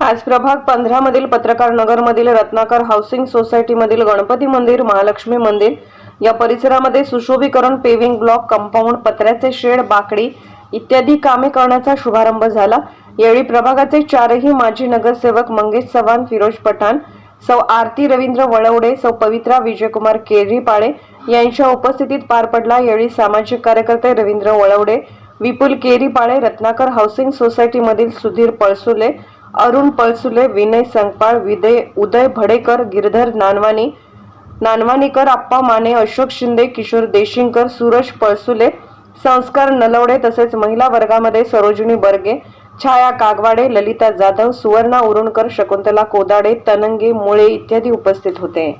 आज प्रभाग पंधरा मधील पत्रकार नगर मधील रत्नाकर हाऊसिंग सोसायटी मधील गणपती मंदिर महालक्ष्मी मंदिर या परिसरामध्ये सुशोभीकरण पेविंग ब्लॉक कंपाऊंड पत्र्याचे शेड बाकडी इत्यादी कामे करण्याचा शुभारंभ झाला. यावेळी प्रभागाचे चारही माजी नगरसेवक मंगेश चव्हाण फिरोज पठाण सौ आरती रवींद्र वळवडे सौ पवित्रा विजयकुमार केरीपाळे यांच्या उपस्थितीत पार पडला. यावेळी सामाजिक कार्यकर्ते रवींद्र वळवडे विपुल केरीपाळे रत्नाकर हाऊसिंग सोसायटीमधील सुधीर पळसुले अरुण पळसुले विनय संगपाळ विदय उदय भडेकर गिरधर नानवानी नानवानीकर आप्पा माने अशोक शिंदे किशोर देशिंगकर सुरज पळसुले संस्कार नलवडे तसेच महिला वर्गामध्ये सरोजिनी बर्गे छाया कागवाडे ललिता जाधव सुवर्णा उरुणकर शकुंतला कोदाडे तनंगे मुळे इत्यादी उपस्थित होते.